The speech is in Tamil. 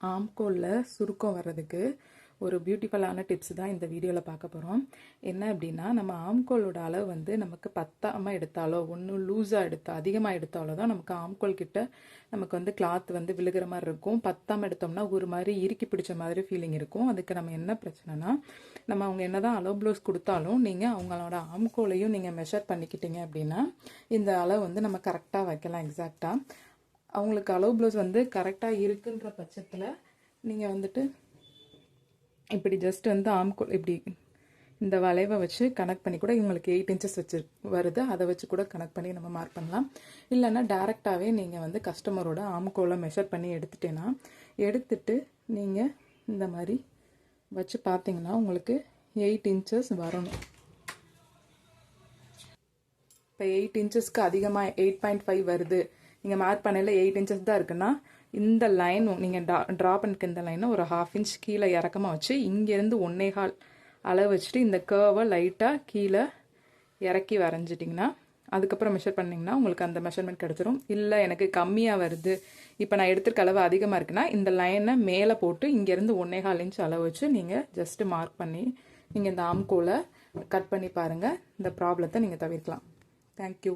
ஆம்கோலில் சுருக்கம் வர்றதுக்கு ஒரு பியூட்டிஃபுல்லான டிப்ஸ் தான் இந்த வீடியோவில் பார்க்க போகிறோம் என்ன அப்படின்னா நம்ம ஆம்கோலோட அளவு வந்து நமக்கு பத்தாமல் எடுத்தாலோ ஒன்று லூஸாக எடுத்தா அதிகமாக எடுத்தாலோ தான் நமக்கு ஆம்கோல் கிட்ட நமக்கு வந்து கிளாத் வந்து விழுகிற மாதிரி இருக்கும். பத்தாமல் எடுத்தோம்னா ஒரு மாதிரி இறுக்கி பிடிச்ச மாதிரி ஃபீலிங் இருக்கும். அதுக்கு நம்ம என்ன பிரச்சனைனா நம்ம அவங்க என்ன தான் அளவு ப்ளவுஸ் கொடுத்தாலும் நீங்கள் அவங்களோட ஆம்கோலையும் நீங்கள் மெஷர் பண்ணிக்கிட்டீங்க அப்படின்னா இந்த அளவு வந்து நம்ம கரெக்டாக வைக்கலாம் எக்ஸாக்டாக அவங்களுக்கு அளவு ப்ளவுஸ் வந்து கரெக்டாக இருக்குன்ற பட்சத்தில் நீங்கள் வந்துட்டு இப்படி ஜஸ்ட் வந்து ஆம்கோல் இப்படி இந்த வளைவை வச்சு கனெக்ட் பண்ணி கூட இவங்களுக்கு எயிட் இன்ச்சஸ் வச்சு வருது. அதை வச்சு கூட கனெக்ட் பண்ணி நம்ம மார்க் பண்ணலாம். இல்லைன்னா டேரெக்டாகவே நீங்கள் வந்து கஸ்டமரோட ஆம்கோலை மெஷர் பண்ணி எடுத்துட்டேன்னா எடுத்துட்டு நீங்கள் இந்த மாதிரி வச்சு பார்த்தீங்கன்னா உங்களுக்கு எயிட் இன்ச்சஸ் வரணும். இப்போ எயிட் இன்ச்சஸ்க்கு அதிகமாக எயிட் பாயிண்ட் ஃபைவ் வருது. நீங்கள் மார்க் பண்ணல எயிட் இன்ச்சஸ் தான் இருக்குன்னா இந்த லைன் நீங்கள் டா ட்ரா பண்ணிக்க இந்த லைனை ஒரு ஹாஃப் இன்ச் கீழே இறக்கமாக வச்சு இங்கேருந்து ஒன்னே கால் அளவு வச்சுட்டு இந்த கேர்வை லைட்டாக கீழே இறக்கி வரைஞ்சிட்டிங்கன்னா அதுக்கப்புறம் மெஷர் பண்ணிங்கன்னா உங்களுக்கு அந்த மெஷர்மெண்ட் கிடச்சிரும். இல்லை எனக்கு கம்மியாக வருது. இப்போ நான் எடுத்துருக்க அளவு அதிகமாக இருக்குன்னா இந்த லைனை மேலே போட்டு இங்கேருந்து ஒன்னே கால் இன்ச் அளவு வச்சு நீங்கள் ஜஸ்ட்டு மார்க் பண்ணி நீங்கள் இந்த ஆம்கோலை கட் பண்ணி பாருங்கள் இந்த ப்ராப்ளத்தை நீங்கள் தவிர்க்கலாம். தேங்க்யூ